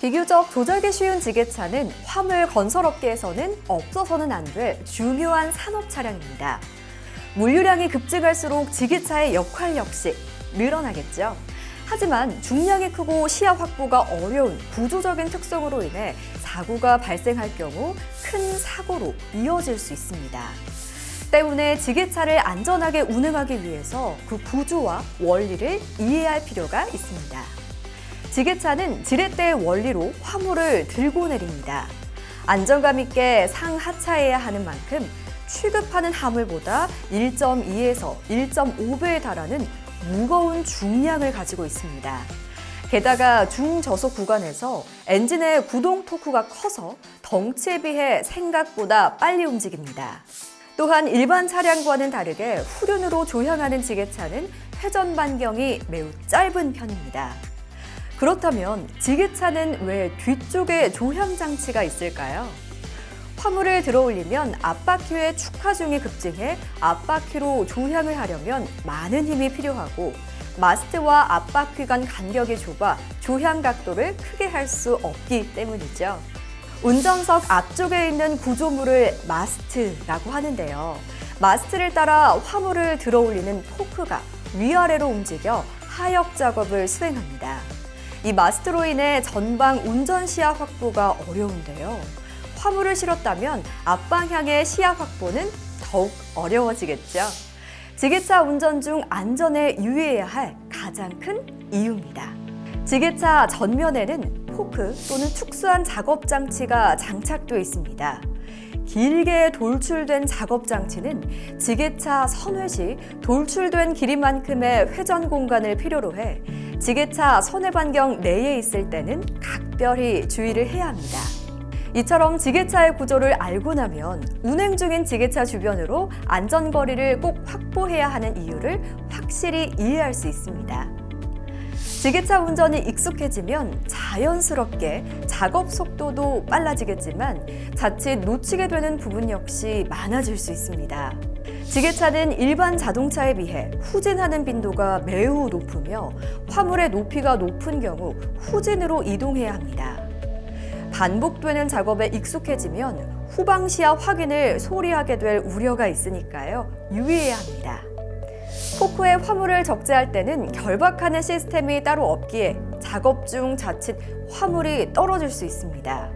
비교적 조절기 쉬운 지게차는 화물 건설업계에서는 없어서는 안 될 중요한 산업 차량입니다. 물류량이 급증할수록 지게차의 역할 역시 늘어나겠죠. 하지만 중량이 크고 시야 확보가 어려운 구조적인 특성으로 인해 사고가 발생할 경우 큰 사고로 이어질 수 있습니다. 때문에 지게차를 안전하게 운행하기 위해서 그 구조와 원리를 이해할 필요가 있습니다. 지게차는 지렛대의 원리로 화물을 들고 내립니다. 안정감 있게 상하차해야 하는 만큼 취급하는 화물보다 1.2에서 1.5배에 달하는 무거운 중량을 가지고 있습니다. 게다가 중저속 구간에서 엔진의 구동 토크가 커서 덩치에 비해 생각보다 빨리 움직입니다. 또한 일반 차량과는 다르게 후륜으로 조향하는 지게차는 회전 반경이 매우 짧은 편입니다. 그렇다면 지게차는 왜 뒤쪽에 조향 장치가 있을까요? 화물을 들어 올리면 앞바퀴의 축하중이 급증해 앞바퀴로 조향을 하려면 많은 힘이 필요하고 마스트와 앞바퀴 간 간격이 좁아 조향 각도를 크게 할 수 없기 때문이죠. 운전석 앞쪽에 있는 구조물을 마스트라고 하는데요. 마스트를 따라 화물을 들어 올리는 포크가 위아래로 움직여 하역 작업을 수행합니다. 이 마스트로 인해 전방 운전 시야 확보가 어려운데요. 화물을 실었다면 앞방향의 시야 확보는 더욱 어려워지겠죠. 지게차 운전 중 안전에 유의해야 할 가장 큰 이유입니다. 지게차 전면에는 포크 또는 특수한 작업 장치가 장착되어 있습니다. 길게 돌출된 작업 장치는 지게차 선회 시 돌출된 길이만큼의 회전 공간을 필요로 해 지게차 선회 반경 내에 있을 때는 각별히 주의를 해야 합니다. 이처럼 지게차의 구조를 알고 나면 운행 중인 지게차 주변으로 안전거리를 꼭 확보해야 하는 이유를 확실히 이해할 수 있습니다. 지게차 운전이 익숙해지면 자연스럽게 작업 속도도 빨라지겠지만 자칫 놓치게 되는 부분 역시 많아질 수 있습니다. 지게차는 일반 자동차에 비해 후진하는 빈도가 매우 높으며 화물의 높이가 높은 경우 후진으로 이동해야 합니다. 반복되는 작업에 익숙해지면 후방 시야 확인을 소홀히 하게 될 우려가 있으니까요. 유의해야 합니다. 포크에 화물을 적재할 때는 결박하는 시스템이 따로 없기에 작업 중 자칫 화물이 떨어질 수 있습니다.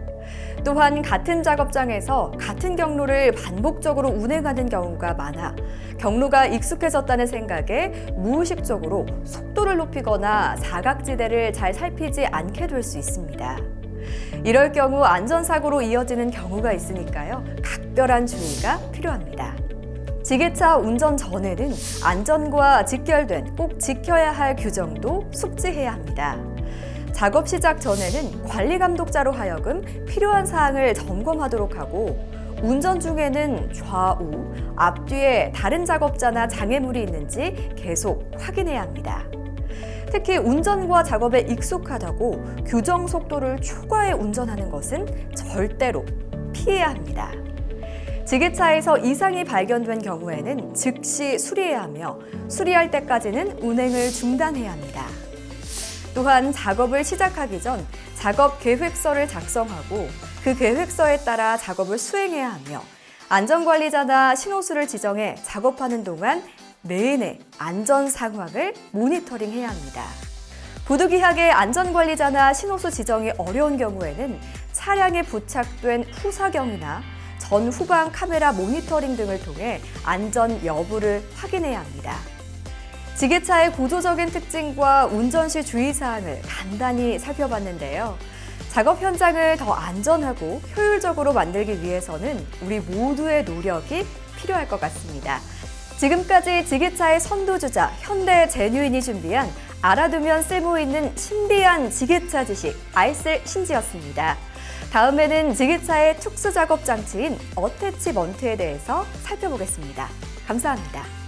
또한 같은 작업장에서 같은 경로를 반복적으로 운행하는 경우가 많아 경로가 익숙해졌다는 생각에 무의식적으로 속도를 높이거나 사각지대를 잘 살피지 않게 될 수 있습니다. 이럴 경우 안전사고로 이어지는 경우가 있으니까요. 각별한 주의가 필요합니다. 지게차 운전 전에는 안전과 직결된 꼭 지켜야 할 규정도 숙지해야 합니다. 작업 시작 전에는 관리 감독자로 하여금 필요한 사항을 점검하도록 하고 운전 중에는 좌우, 앞뒤에 다른 작업자나 장애물이 있는지 계속 확인해야 합니다. 특히 운전과 작업에 익숙하다고 규정 속도를 초과해 운전하는 것은 절대로 피해야 합니다. 지게차에서 이상이 발견된 경우에는 즉시 수리해야 하며 수리할 때까지는 운행을 중단해야 합니다. 또한 작업을 시작하기 전 작업 계획서를 작성하고 그 계획서에 따라 작업을 수행해야 하며 안전관리자나 신호수를 지정해 작업하는 동안 내내 안전 상황을 모니터링해야 합니다. 부득이하게 안전관리자나 신호수 지정이 어려운 경우에는 차량에 부착된 후사경이나 전 후방 카메라 모니터링 등을 통해 안전 여부를 확인해야 합니다. 지게차의 구조적인 특징과 운전 시 주의사항을 간단히 살펴봤는데요. 작업 현장을 더 안전하고 효율적으로 만들기 위해서는 우리 모두의 노력이 필요할 것 같습니다. 지금까지 지게차의 선두주자 현대 제뉴인이 준비한 알아두면 쓸모 있는 신비한 지게차 지식 아이슬 신지였습니다. 다음에는 지게차의 특수 작업 장치인 어태치 먼트에 대해서 살펴보겠습니다. 감사합니다.